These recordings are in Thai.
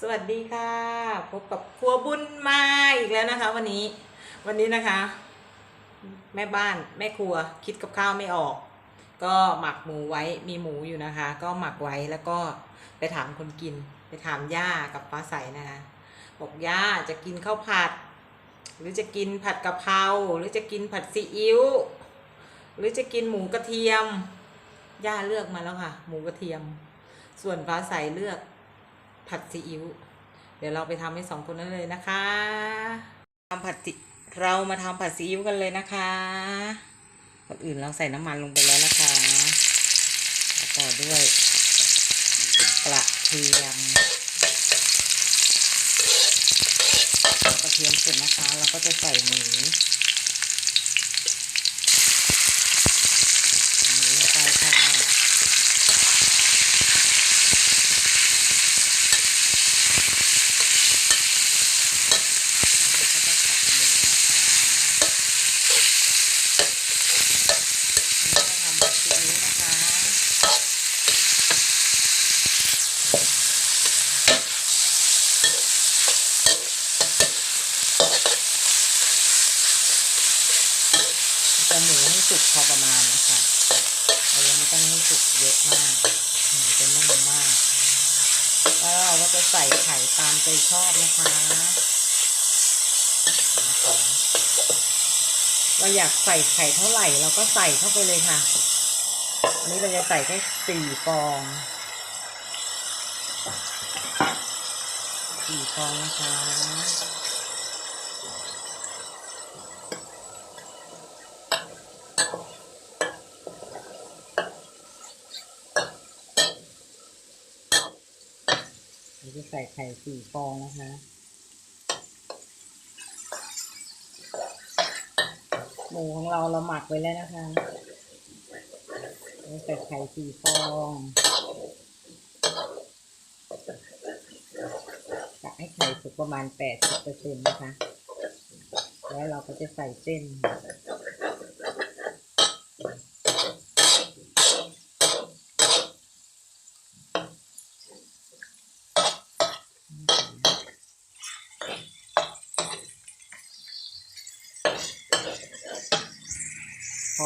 สวัสดีค่ะ พบกับครัวบุญมาอีกแล้วนะคะ วันนี้ วันนี้นะคะ แม่บ้านแม่ครัวคิดกับข้าวไม่ออก ก็หมักหมูไว้มีหมูอยู่นะคะ ก็หมักไว้แล้วก็ไปถามคนกิน ไปถามย่ากับฟ้าใสนะคะบอกย่าจะกินข้าวผัด หรือจะกินผัดกะเพราหรือจะกินผัดซีอิ๊วหรือจะกินหมูกระเทียมย่าเลือกมาแล้วค่ะ หมูกระเทียม ส่วนฟ้าใสเลือก ผัดซีอิ๊วเดี๋ยวเราไปทำให้สองคนนั้นเลยนะคะทำผัดซีเรามาทำผัดซีอิ๊วกันเลยนะคะก่อนอื่นเราใส่น้ำมันลงไปแล้วนะคะต่อด้วยกระเทียมกระเทียมเสร็จนะคะ เราก็จะใส่หมูหมูลงไปค่ะ แล้วก็จะผัดหมูนะคะอันนี้ก็ทำแบบซีอิ๊วนะคะ จะหมูให้สุกพอประมาณนะคะเรายังไม่ต้องให้สุกเยอะมากหมูจะนุ่มมาก แล้ว เราก็จะใส่ไข่ตามใจชอบนะคะเราอยากใส่ไข่เท่าไหร่เราก็ใส่เข้าไปเลยค่ะ อันนี้เราจะใส่แค่สี่ฟองสี่ฟองนะคะ จะใส่ไข่สี่ฟองนะคะหมูของเราเราหมักไว้แล้วนะคะใส่ไข่สี่ฟองกะให้ไข่สุกประมาณแปดสิบเปอร์เซ็นต์นะคะ แล้วเราก็จะใส่เส้น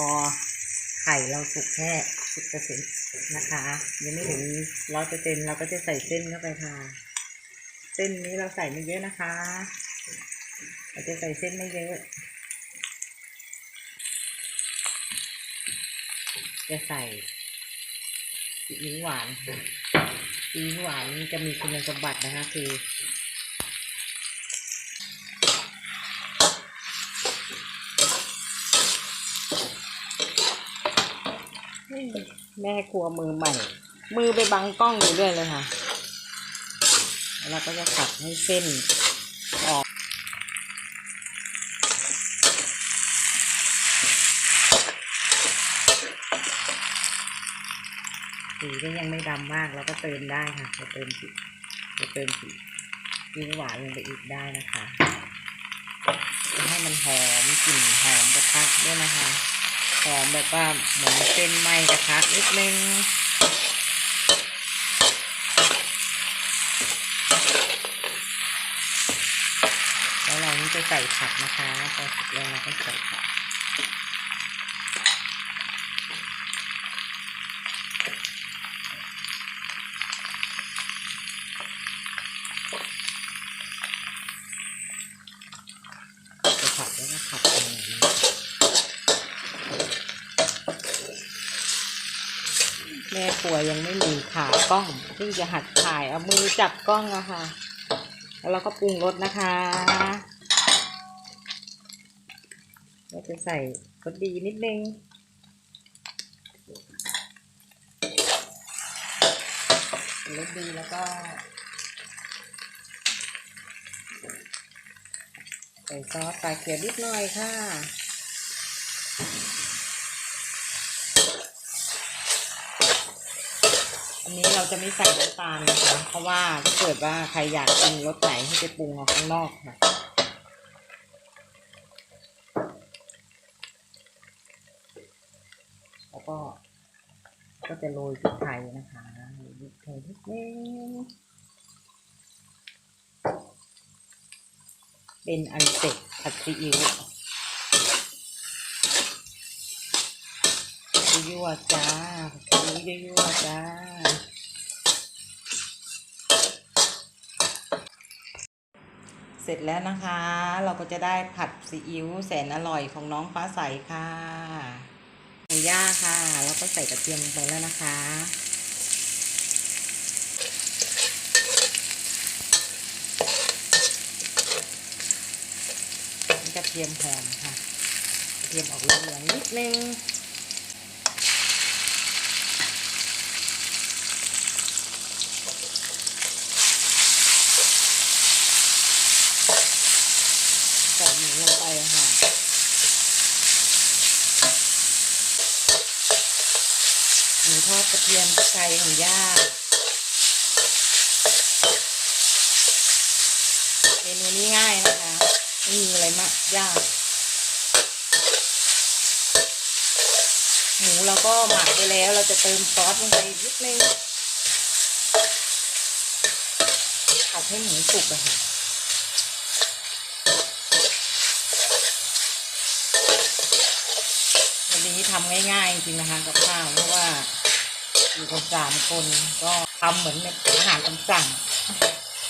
อไข่เราสุกแค่สิบเปอร์เซ็นต์นะคะ ยังไม่ถึงร้อยเปอร์เซ็นต์เราก็จะใส่เส้นเข้าไปค่ะ เส้นนี้เราใส่ไม่เยอะนะคะเราจะใส่เส้นไม่เยอะ จะใส่ซีอิ๊วหวานซีอิ๊วหวานจะมีคุณสมบัตินะคะคือ แม่ครัวมือใหม่ มือไปบังกล้องอยู่เรื่อยเลยค่ะ แล้วก็จะขัดให้เส้นออกสีก็ยังไม่ดำมากเราก็เติมได้ค่ะจะเติมสีจะเติมสีสีหวานลงไปอีกได้นะคะจะให้มันหอมกลิ่นหอมกระทะด้วยนะคะ หอมแบบว่าเหมือนเส้นไหม้กระทะนิดนึงแล้วเรานี่จะใส่ผักนะคะพอสุกแล้วเราก็ใส่ผัก ม่ครัวยังไม่มีขากล้องเพิ่งจะหัดถ่ายเอามือจับกล้องอะค่ะ แล้วเราก็ปรุงรสนะคะเราจะใส่รสดีนิดนึงรสดีแล้วก็ ใส่ซอสปลาเขียวนิดหน่อยค่ะ นี้เราจะไม่ใส่น้ำตาลนะคะเพราะว่าถ้าเกิดว่าใครอยากกินรสไหนให้ไปปรุงเอาข้างนอกนะแล้วก็ ก็จะโรยพริกไทยนะคะโรยพริกไทยนิดนึงเป็นอันเสร็จผัดซีอิ๊ว ยั่วจ้าผัดซีอิ๊วยั่วจ้าเสร็จแล้วนะคะ เราก็จะได้ผัดซีอิ๊วแสนอร่อยของน้องฟ้าใสค่ะหมูย่าค่ะ แล้วก็ใส่กระเทียมลงไปแล้วนะคะ กระเทียมหอมค่ะ กระเทียมออกเหลืองๆนิดนึง ใส่หมูลงไปค่ะ หมู ทอดกระเทียมตะไคร้ของย่า เมนูนี้ง่ายนะคะไม่มีอะไรมากยาก หมูเราก็หมักไปแล้วเราจะเติมซอสลงไปนิดนึงผัดให้หมูสุกอะค่ะวันนี้ทำง่ายๆจริงๆนะคะกับข้าวเพราะว่า อยู่กันสามคนก็ทำเหมือนเป็นอาหารตามสั่ง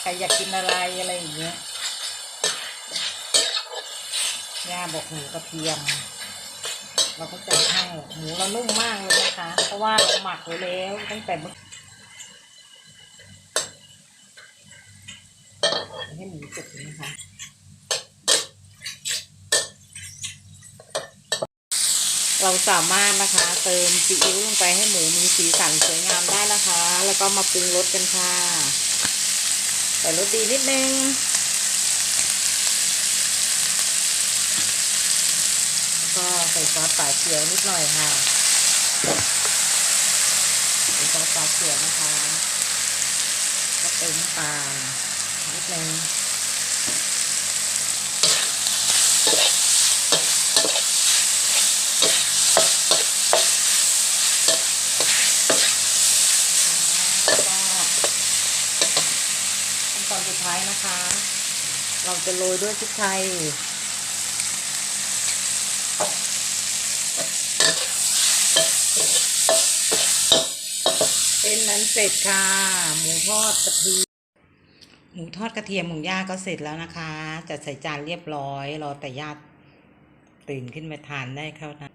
ใครอยากกินอะไรอะไรอย่างเงี้ยย่าบอกหมูกระเทียม เราก็จะให้หมูเรานุ่มมากเลยนะคะ เพราะว่าเราหมักไว้แล้วตั้งแต่เมื่อให้หมูสุกนะคะ เราสามารถนะคะ เติมซีอิ๊วลงไปให้หมูมีสีสันสวยงามได้นะคะ แล้วก็มาปรุงรสกันค่ะใส่รสดีนิดนึงแล้วก็ใส่ซอสปลาเขียวนิดหน่อยค่ะใส่ซอสปลาเขียวนะคะก็เติมน้ำตาลนิดนึง แล้วก็ขั้นตอนสุดท้าย นะคะ เราจะโรยด้วยพริกไทยเป็นนั้นเสร็จค่ะ หมูทอดกระเทียมหมูทอดกระเทียมหมูย่าก็เสร็จแล้วนะคะ จัดใส่จานเรียบร้อยรอแต่ญาติตื่นขึ้นมาทานได้เข้านะ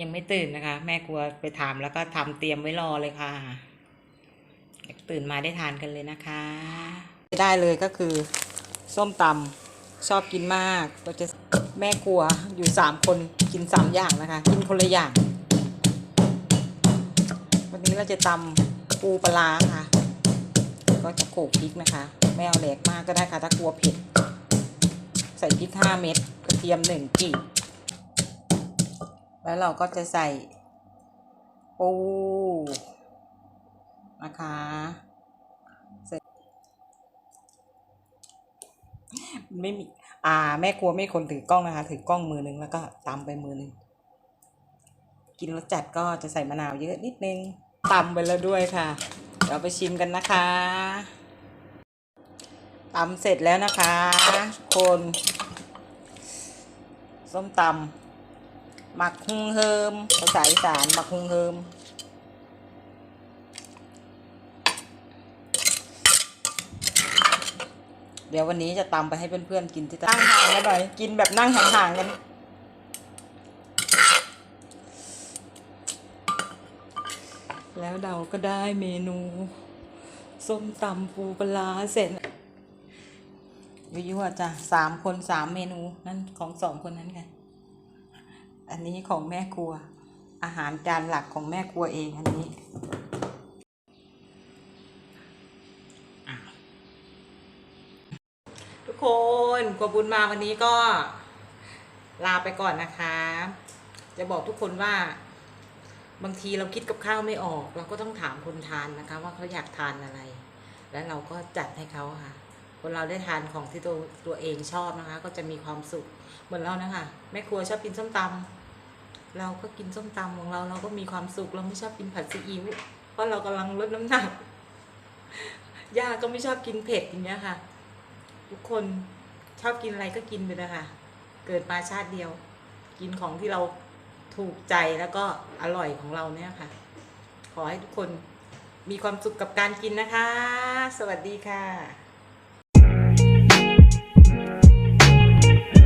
ยังไม่ตื่นนะคะ แม่กลัวไปถามแล้วก็ทำเตรียมไว้รอเลยค่ะ ตื่นมาได้ทานกันเลยนะคะ ได้เลยก็คือส้มตำชอบกินมากก็จะแม่ครัวอยู่สามคนกินสามอย่างนะคะ กินคนละอย่าง วันนี้เราจะตำปูปลาค่ะ ก็จะโขลกพริกนะคะ ไม่เอาแหลกมากก็ได้ค่ะถ้ากลัวเผ็ดใส่พริกห้าเม็ดกระเทียมหนึ่งกีบแล้วเราก็จะใส่ปู นะคะเสร็จไม่มีอ่า แม่ครัวไม่คนถือกล้องนะคะ ถือกล้องมือนึงแล้วก็ตำไปมือนึง กินรสจัดก็จะใส่มะนาวเยอะนิดนึงตำไปแล้วด้วยค่ะ เดี๋ยวไปชิมกันนะคะตำเสร็จแล้วนะคะคนส้มตำหมักฮุงเฮิมภาษาอีสานหมักฮุงเฮิม เดี๋ยววันนี้จะตำไปให้เพื่อนๆกินที่ตนั่งห่างกันหน่อย กินแบบนั่งห่างๆกันแล้วเราก็ได้เมนู ส้มตำปูปลาเสร็จยั่วจ้ะสามคนสามเมนูนั่นของสองคนนั้นไงอันนี้ของแม่ครัว อาหารจานหลักของแม่ครัวเองอันนี้อะทุกค นครัวบุญมาวันนี้ก็ลาไปก่อนนะคะ จะบอกทุกคนว่า บางทีเราคิดกับข้าวไม่ออก เราก็ต้องถามคนทานนะคะ ว่าเขาอยากทานอะไร แล้วเราก็จัดให้เขาค่ะคนเราได้ทานของที่ตัวตัวเองชอบนะคะ ก็จะมีความสุขเหมือนเรานะคะแม่ครัวชอบกินส้มตำเราก็กินส้มตำของเราเราก็มีความสุขเราไม่ชอบกินผัดซีอิ๊วเพราะเรากำลังลดน้ำหนักย่าก็ไม่ชอบกินเผ็ดอย่างเงี้ยค่ะ ทุกคน ชอบกินอะไรก็กินไปเลยค่ะ เกิดมาชาติเดียว กินของที่เราถูกใจแล้วก็อร่อยของเราเนี่ยค่ะ ขอให้ทุกคนมีความสุขกับการกินนะคะ สวัสดีค่ะ